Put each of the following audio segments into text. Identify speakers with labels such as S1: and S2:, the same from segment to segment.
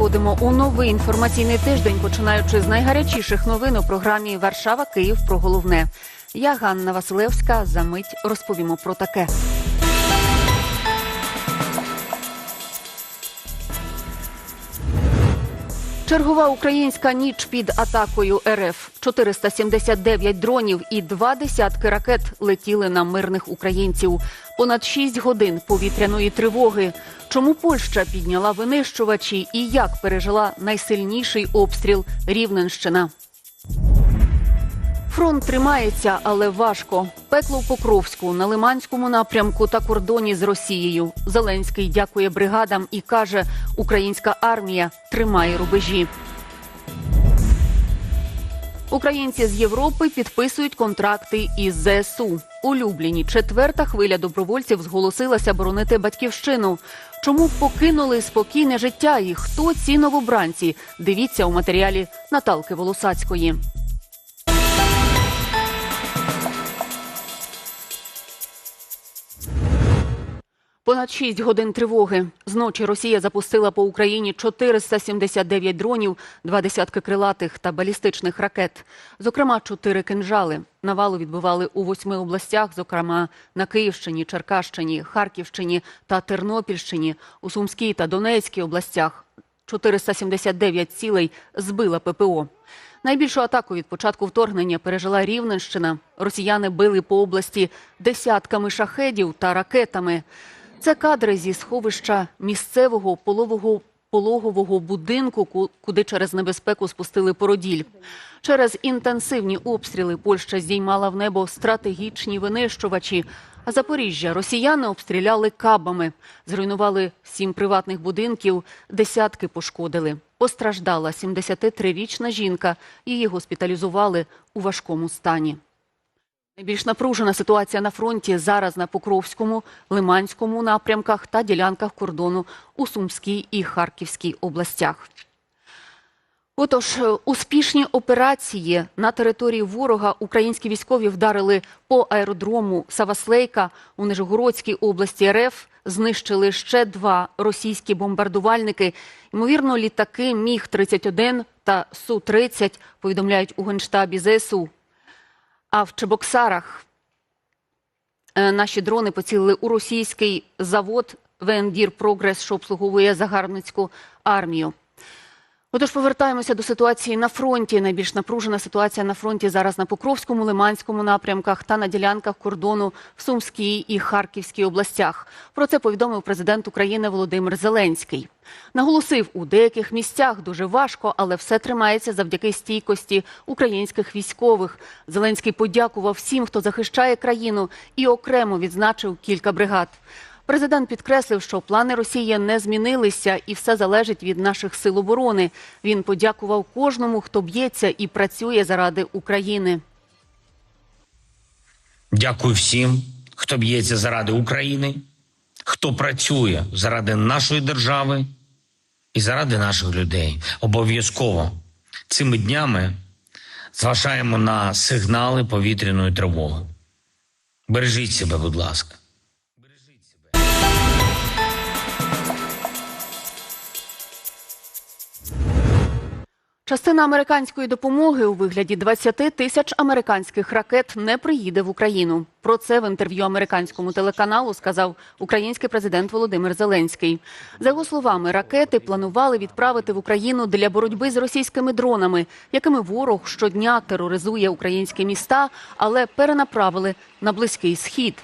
S1: заходимо у новий інформаційний тиждень, починаючи з найгарячіших новин у програмі Варшава Київ про головне. Я Ганна Василевська. За мить розповімо про таке. Чергова українська ніч під атакою РФ. 479 дронів і два десятки ракет летіли на мирних українців. Понад 6 годин повітряної тривоги. Чому Польща підняла винищувачі і як пережила найсильніший обстріл Рівненщина? Фронт тримається, але важко. Пекло в Покровську на Лиманському напрямку та кордоні з Росією. Зеленський дякує бригадам і каже: Українська армія тримає рубежі. Українці з Європи підписують контракти із ЗСУ. У Любліні четверта хвиля добровольців зголосилася боронити батьківщину. Чому покинули спокійне життя і хто ці новобранці? Дивіться у матеріалі Наталки Волосацької. Понад 6 годин тривоги. Зночі Росія запустила по Україні 479 дронів, два десятки крилатих та балістичних ракет. Зокрема, чотири кинжали. Навалу відбивали у восьми областях, зокрема на Київщині, Черкащині, Харківщині та Тернопільщині, у Сумській та Донецькій областях. 479 цілей збила ППО. Найбільшу атаку від початку вторгнення пережила Рівненщина. Росіяни били по області десятками шахедів та ракетами. Це кадри зі сховища місцевого полового пологового будинку, ку- куди через небезпеку спустили породіль. Через інтенсивні обстріли Польща здіймала в небо стратегічні винищувачі. А Запоріжжя росіяни обстріляли кабами, зруйнували сім приватних будинків, десятки пошкодили. Постраждала 73-річна жінка. Її госпіталізували у важкому стані. Найбільш напружена ситуація на фронті зараз на Покровському, Лиманському напрямках та ділянках кордону у Сумській і Харківській областях. Отож, е, успішні операції на території ворога українські військові вдарили по аеродрому Саваслейка у Нижегородській області РФ. Знищили ще два російські бомбардувальники. Ймовірно, літаки Міг 31 та Су 30 повідомляють у генштабі ЗСУ. А в Чебоксарах е, наші дрони поцілили у російський завод Вендір Прогрес, що обслуговує загарбницьку армію. Отож, повертаємося до ситуації на фронті. Найбільш напружена ситуація на фронті зараз на Покровському, Лиманському напрямках та на ділянках кордону в Сумській і Харківській областях. Про це повідомив президент України Володимир Зеленський. Наголосив, у деяких місцях дуже важко, але все тримається завдяки стійкості українських військових. Зеленський подякував всім, хто захищає країну, і окремо відзначив кілька бригад. Президент підкреслив, що плани Росії не змінилися і все залежить від наших сил оборони. Він подякував кожному, хто б'ється і працює заради України.
S2: Дякую всім, хто б'ється заради України, хто працює заради нашої держави і заради наших людей. Обов'язково цими днями зважаємо на сигнали повітряної тривоги. Бережіть себе, будь ласка.
S1: Частина американської допомоги у вигляді 20 тисяч американських ракет не приїде в Україну. Про це в інтерв'ю американському телеканалу сказав український президент Володимир Зеленський. За його словами, ракети планували відправити в Україну для боротьби з російськими дронами, якими ворог щодня тероризує українські міста, але перенаправили на близький схід.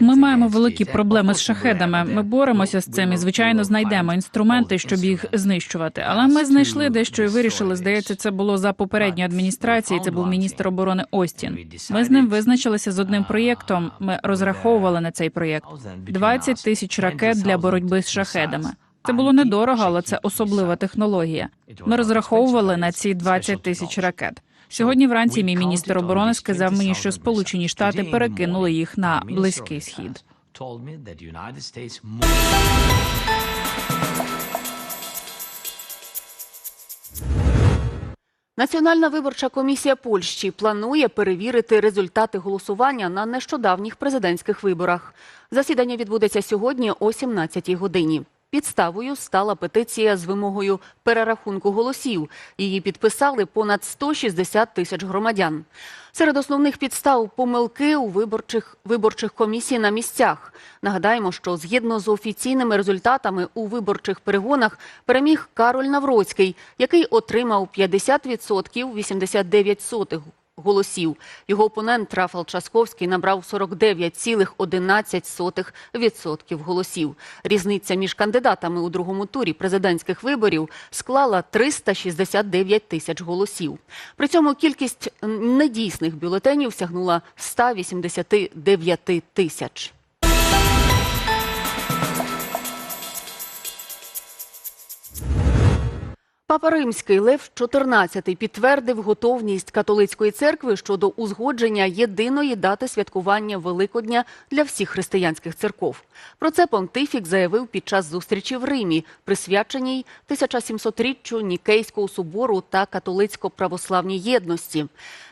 S3: Ми маємо великі проблеми з шахедами. Ми боремося з цим і звичайно знайдемо інструменти, щоб їх знищувати. Але ми знайшли дещо і вирішили. Здається, це було за попередньої адміністрації. Це був міністр оборони Остін. Ми з ним визначилися з одним проєктом. Ми розраховували на цей проєкт 20 тисяч ракет для боротьби з шахедами. Це було недорого, але це особлива технологія. Ми розраховували на ці 20 тисяч ракет. Сьогодні вранці мій міністр оборони сказав мені, що Сполучені Штати перекинули їх на близький схід.
S1: Національна виборча комісія Польщі планує перевірити результати голосування на нещодавніх президентських виборах. Засідання відбудеться сьогодні о 17-й годині. Підставою стала петиція з вимогою перерахунку голосів. Її підписали понад 160 тисяч громадян. Серед основних підстав помилки у виборчих виборчих комісій на місцях. Нагадаємо, що згідно з офіційними результатами у виборчих перегонах переміг Кароль Навроцький, який отримав 50% 89 сотих голосів. Його опонент Рафал Часковський набрав 49,11% голосів. Різниця між кандидатами у другому турі президентських виборів склала 369 тисяч голосів. При цьому кількість недійсних бюлетенів сягнула 189 тисяч. Папа Римський Лев XIV підтвердив готовність католицької церкви щодо узгодження єдиної дати святкування Великодня для всіх християнських церков. Про це понтифік заявив під час зустрічі в Римі, присвяченій 1700-річчю Нікейського собору та католицько-православній єдності.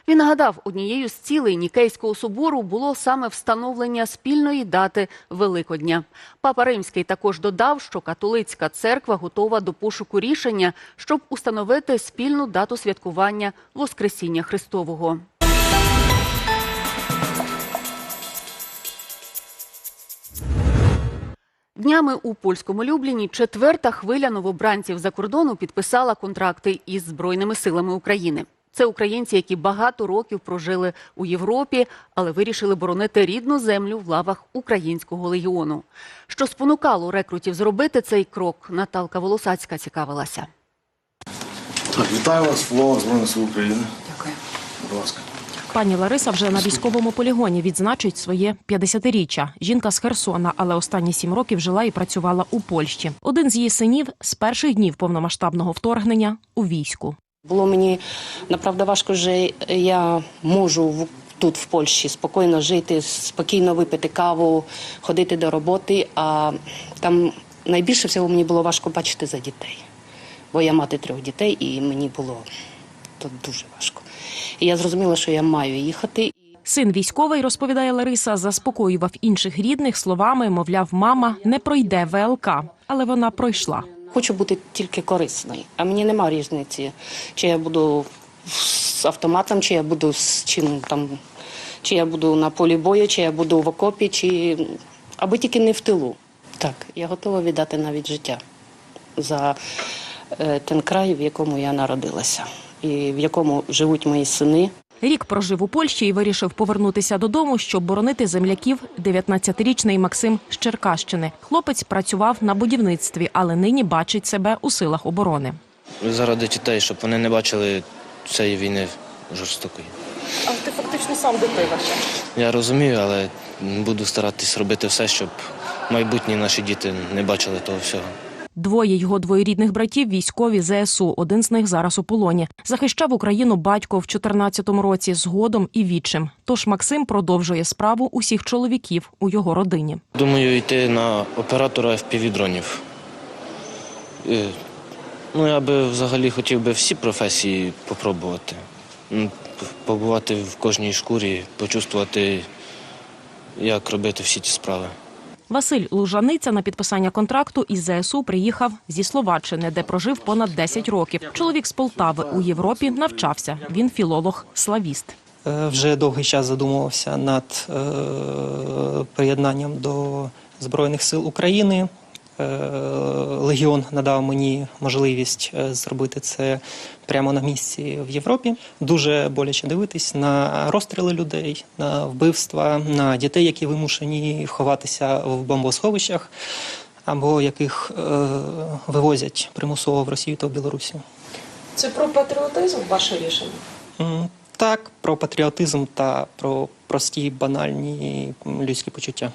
S1: Він нагадав, однією з цілей Нікейського собору було саме встановлення спільної дати Великодня. Папа Римський також додав, що католицька церква готова до пошуку рішення, щоб установити спільну дату святкування Воскресіння Христового. Днями у польському Любліні четверта хвиля новобранців за кордону підписала контракти із Збройними силами України. Це українці, які багато років прожили у Європі, але вирішили боронити рідну землю в лавах українського легіону. Що спонукало рекрутів зробити цей крок, Наталка Волосацька цікавилася.
S4: Так, вітаю вас лавах Збройних сил України.
S1: Дякую.
S4: Будь ласка.
S5: Пані Лариса вже на військовому полігоні відзначить своє 50-річчя. Жінка з Херсона, але останні сім років жила і працювала у Польщі. Один з її синів з перших днів повномасштабного вторгнення у війську.
S6: Було мені направду важко, що я можу тут в Польщі спокійно жити, спокійно випити каву, ходити до роботи. А там найбільше всього мені було важко бачити за дітей. Бо я мати трьох дітей, і мені було тут дуже важко. І я зрозуміла, що я маю їхати.
S5: Син військовий, розповідає Лариса, заспокоював інших рідних словами, мовляв, мама не пройде ВЛК, але вона пройшла.
S6: Хочу бути тільки корисною. А мені нема різниці, чи я буду з автоматом, чи я буду з чим там, чи я буду на полі бою, чи я буду в окопі, чи аби тільки не в тилу. Так, я готова віддати навіть життя за ten край, в якому я народилася, і в якому живуть мої сини.
S5: Рік прожив у Польщі і вирішив повернутися додому, щоб боронити земляків 19-річний Максим з Черкащини. Хлопець працював на будівництві, але нині бачить себе у силах оборони.
S7: заради дітей, щоб вони не бачили цієї війни жорстокої.
S6: А ти фактично сам дитина.
S7: Я розумію, але буду старатись робити все, щоб майбутні наші діти не бачили того всього.
S5: Двоє його двоюрідних братів військові ЗСУ. Один з них зараз у полоні. Захищав Україну батько в 14-му році згодом і відчим. Тож Максим продовжує справу усіх чоловіків у його родині.
S7: Думаю, йти на оператора FPV-дронів. Е, Ну, я би взагалі хотів би всі професії попробувати. Побувати в кожній шкурі, почувствувати, як робити всі ці справи.
S5: Василь Лужаниця на підписання контракту із ЗСУ приїхав зі Словаччини, де прожив понад 10 років. Чоловік з Полтави у Європі навчався. Він філолог-славіст.
S8: Е, Вже довгий час задумувався над е, приєднанням до Збройних сил України. Е, Легіон надав мені можливість е, зробити це прямо на місці в Європі. Дуже боляче дивитись на розстріли людей, на вбивства, на дітей, які вимушені ховатися в бомбосховищах, або яких е, вивозять примусово в Росію та в Білорусі.
S6: Це про патріотизм ваше рішення?
S8: Так, про патріотизм та про прості банальні людські почуття.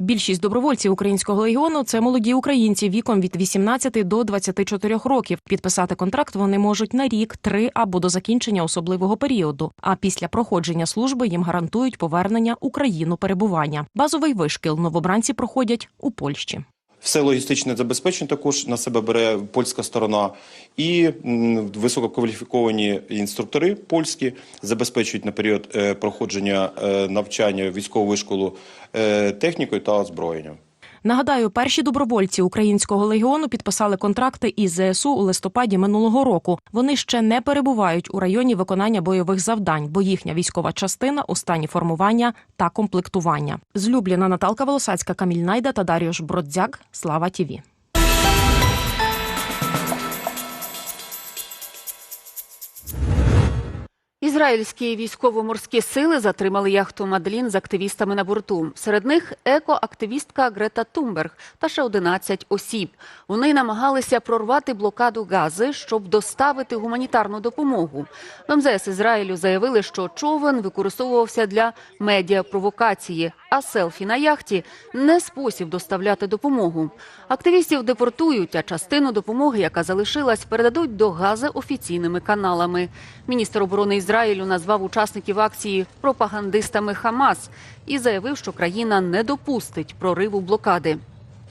S5: Більшість добровольців українського легіону це молоді українці віком від 18 до 24 років. Підписати контракт вони можуть на рік, три або до закінчення особливого періоду. А після проходження служби їм гарантують повернення Україну перебування. Базовий вишкіл новобранці проходять у Польщі.
S9: Все логістичне забезпечення також на себе бере польська сторона, і висококваліфіковані інструктори польські забезпечують на період е, проходження е, навчання військової школи е, технікою та озброєнням.
S5: Нагадаю, перші добровольці українського легіону підписали контракти із ЗСУ у листопаді минулого року. Вони ще не перебувають у районі виконання бойових завдань, бо їхня військова частина у стані формування та комплектування. З Любліна Наталка Волосацька, Каміль Найда та Даріуш Бродзяк. Слава Тіві.
S1: Ізраїльські військово-морські сили затримали яхту Мадлін з активістами на борту. Серед них екоактивістка Грета Тумберг та ще 11 осіб. Вони намагалися прорвати блокаду Гази, щоб доставити гуманітарну допомогу. В МЗС Ізраїлю заявили, що човен використовувався для медіапровокації, а селфі на яхті не спосіб доставляти допомогу. Активістів депортують, а частину допомоги, яка залишилась, передадуть до Гази офіційними каналами. Міністр оборони Ізраїлю назвав учасників акції пропагандистами Хамас і заявив, що країна не допустить прориву блокади.